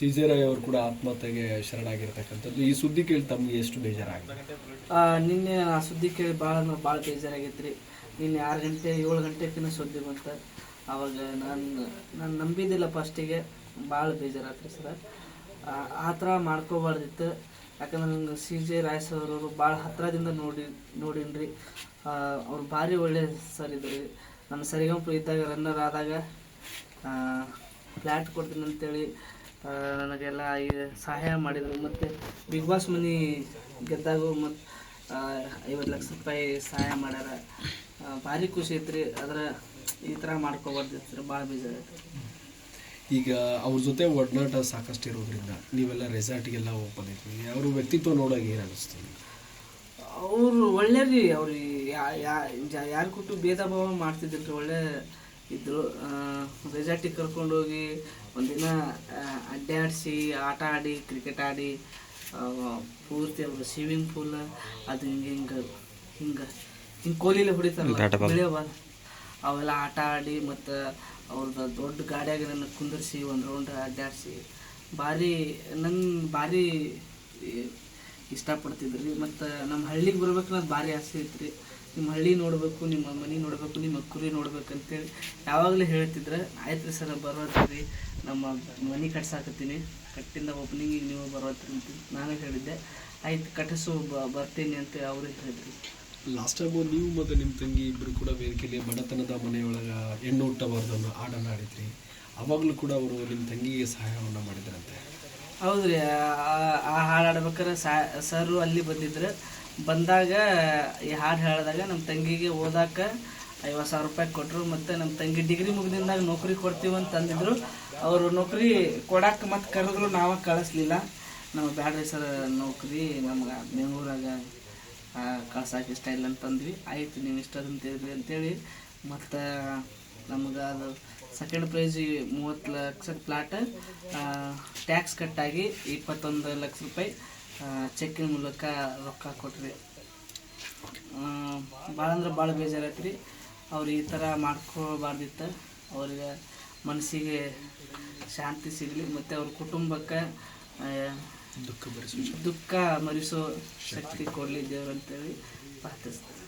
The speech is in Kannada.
ಸಿಜೆರಾಯ್ ಅವರು ಕೂಡ ಆತ್ಮಹತ್ಯೆಗೆ ಶರಣಾಗಿರ್ತಕ್ಕಂಥದ್ದು. ಈ ಸುದ್ದಿ ಕೇಳಿ ತಮಗೆ ಎಷ್ಟು ಬೇಜಾರಾಗಿದೆ? ನಿನ್ನೆ ಆ ಸುದ್ದಿ ಕೇಳಿ ಭಾಳ ಅಂದ್ರೆ ಭಾಳ ಬೇಜಾರಾಗೈತೆ ರೀ ನಿನ್ನೆ ಆರು ಗಂಟೆ, ಏಳು ಗಂಟೆಕಿನ ಸುದ್ದಿ ಬಂತು. ಅವಾಗ ನಾನು ನಾನು ನಂಬಿದ್ದಿಲ್ಲ ಫಸ್ಟಿಗೆ ಭಾಳ ಬೇಜಾರಾತ್ರಿ ಸರ್. ಆ ಥರ ಮಾಡ್ಕೋಬಾರ್ದಿತ್ತು. ಯಾಕಂದ್ರೆ ನಂಗೆ ಸಿ ಜೆ ರಾಯ್ ಸರ್ ಅವರು ಭಾಳ ಹತ್ತಿರದಿಂದ ನೋಡಿ ನೋಡೀನಿ ಅವ್ರು ಭಾರಿ ಒಳ್ಳೆ ಸರ್ ಇದ್ರು ರೀ ನಾನು ಸರಿಗಂಪು ಇದ್ದಾಗ ರನ್ನರ್ ಆದಾಗ ಫ್ಲ್ಯಾಟ್ ಕೊಡ್ತೀನಿ ಅಂತೇಳಿ ನನಗೆಲ್ಲ ಸಹಾಯ ಮಾಡಿದರು. ಮತ್ತು ಬಿಗ್ ಬಾಸ್ ಮನಿ ಗೆದ್ದಾಗ ಮತ್ತು ಐವತ್ತು ಲಕ್ಷ ರೂಪಾಯಿ ಸಹಾಯ ಮಾಡ್ಯಾರ. ಭಾರಿ ಖುಷಿ ಐತ್ರಿ. ಆದ್ರೆ ಈ ಥರ ಮಾಡ್ಕೊಬಾರ್ದಿತ್ತು ಭಾಳ ಬೇಜಾರೈತೆ ಈಗ ಅವ್ರ ಜೊತೆ ಒಡನಾಟ ಸಾಕಷ್ಟು ಇರೋದ್ರಿಂದ ನೀವೆಲ್ಲ ರೆಸಾರ್ಟ್ಗೆಲ್ಲ ಹೋಗಿ ಅವರು ಅವ್ರ ವ್ಯಕ್ತಿತ್ವ ನೋಡೋಕೆ ಏನು ಅನಿಸ್ತು ಅವರು ಒಳ್ಳೆ ರೀ ಅವ್ರು ಯಾರು ಕೊಟ್ಟು ಭೇದ ಭಾವ ಮಾಡ್ತಿದ್ದಿಲ್ರಿ. ಒಳ್ಳೆ ಇದ್ರು. ರೆಸಾರ್ಟಿಗೆ ಕರ್ಕೊಂಡೋಗಿ ಒಂದಿನ ಅಡ್ಡಾಡಿಸಿ ಆಟ ಆಡಿ ಕ್ರಿಕೆಟ್ ಆಡಿ ಪೂರ್ತಿ ಅವರು ಸ್ವಿಮ್ಮಿಂಗ್ ಪೂಲ್ ಅದು ಹಿಂಗೆ ಹಿಂಗೆ ಹಿಂಗೆ ಹಿಂಗೆ ಕೋಲಿಲೆ ಹೊಡಿತಾರಲ್ಲ ಬಿಳಿಯ ಬಾಲ್. ಅವೆಲ್ಲ ಆಟ ಆಡಿ ಮತ್ತು ಅವ್ರದ್ದು ದೊಡ್ಡ ಗಾಡಿಯಾಗ ನನ್ನ ಕುಂದರ್ಸಿ ಒಂದು ರೌಂಡ್ ಅಡ್ಡಾಡಿಸಿ ಭಾರಿ ನಂಗೆ ಭಾರಿ ಇಷ್ಟಪಡ್ತಿದ್ರಿ. ಮತ್ತು ನಮ್ಮ ಹಳ್ಳಿಗೆ ಬರ್ಬೇಕು ಅನ್ನೋದು ಭಾರಿ ಆಸೆ ಐತ್ರಿ ನಿಮ್ಮ ಹಳ್ಳಿ ನೋಡಬೇಕು ನಿಮ್ಮ ಮನೆ ನೋಡಬೇಕು ನಿಮ್ಮ ಕುರಿ ನೋಡ್ಬೇಕು ಅಂತೇಳಿ ಯಾವಾಗಲೂ ಹೇಳ್ತಿದ್ರೆ ಆಯ್ತು ರೀ ಸರ್ ಬರೋತ್ರಿ ನಮ್ಮ ಮನೆ ಕಟ್ಸಾಕತ್ತೀನಿ. ಕಟ್ಟಿಂದ ಓಪನಿಂಗಿಗೆ ನೀವು ಬರೋತ್ರಿ ಅಂತ ನಾನು ಹೇಳಿದ್ದೆ. ಆಯ್ತು ಕಟ್ಟಿಸು ಬರ್ತೀನಿ ಅಂತ ಅವರು ಹೇಳಿದ್ರು. ಲಾಸ್ಟ್ ಟೈಮ್ ನೀವು ಮತ್ತು ನಿಮ್ಮ ತಂಗಿ ಇಬ್ಬರು ಕೂಡ ವೇದಿಕೆಯಲ್ಲಿ ಬಡತನದ ಮನೆಯೊಳಗೆ ಹೆಣ್ಣು ಹುಟ್ಟಬಾರ್ದು ಅನ್ನೋ ಹಾಡನ್ನು ಆಡಿದ್ರಿ. ಅವಾಗಲೂ ಕೂಡ ಅವರು ನಿಮ್ಮ ತಂಗಿಗೆ ಸಹಾಯವನ್ನು ಮಾಡಿದ್ರಂತೆ. ಹೌದ್ರಿ ಆ- ಆ ಹಾಡು ಹಾಡ್ಬೇಕಾರೆ ಸಾ ಸರು ಅಲ್ಲಿ ಬಂದಿದ್ರು ಬಂದಾಗ ಈ ಹಾಡು ಹೇಳಿದಾಗ ನಮ್ಮ ತಂಗಿಗೆ ಓದಾಕ ಐವತ್ತು ಸಾವಿರ ರೂಪಾಯಿ ಕೊಟ್ಟರು ಮತ್ತು ನಮ್ಮ ತಂಗಿ ಡಿಗ್ರಿ ಮುಗಿದಿಂದಾಗ ನೌಕರಿ ಕೊಡ್ತೀವಿ ಅಂತ ಅಂದಿದ್ರು. ಅವರು ನೌಕರಿ ಕೊಡಕ್ಕೆ ಮತ್ತೆ ಕರೆದ್ರು, ನಾವ ಕಳಿಸ್ಲಿಲ್ಲ. ನಮ್ಮ ಬ್ಯಾಡ್ರಿ ಸರ್, ನೌಕರಿ ನಮ್ಗೆ ಬೆಂಗಳೂರಾಗ ಕಳ್ಸೋಕೆ ಇಷ್ಟ ಇಲ್ಲ ಅಂತಂದ್ವಿ ಆಯ್ತು, ನೀವು ಇಷ್ಟ ಅಂತೇಳಿ ಅಂತೇಳಿ ಮತ್ತು ನಮ್ಗೆ ಅದು ಸೆಕೆಂಡ್ ಪ್ರೈಸ್ ಮೂವತ್ತು ಲಕ್ಷದ ಪ್ಲಾಟ್ ಟ್ಯಾಕ್ಸ್ ಕಟ್ಟಾಗಿ ಇಪ್ಪತ್ತೊಂದು ಲಕ್ಷ ರೂಪಾಯಿ ಚೆಕ್ಕಿನ ಮೂಲಕ ರೊಕ್ಕ ಕೊಟ್ರಿ. ಭಾಳ ಅಂದ್ರೆ ಭಾಳ ಬೇಜಾರಾಯ್ತು ರೀ. ಅವ್ರು ಈ ಥರ ಮಾಡ್ಕೋಬಾರ್ದಿತ್ತು ಅವ್ರಿಗೆ ಮನಸ್ಸಿಗೆ ಶಾಂತಿ ಸಿಗಲಿ ಮತ್ತು ಅವ್ರ ಕುಟುಂಬಕ್ಕೆ ದುಃಖ ದುಃಖ ಮರಿಸೋ ಶಕ್ತಿ ಕೊಡಲಿ ದೇವ್ರಂತೇಳಿ ಪ್ರಾರ್ಥಿಸ್ತಾರೆ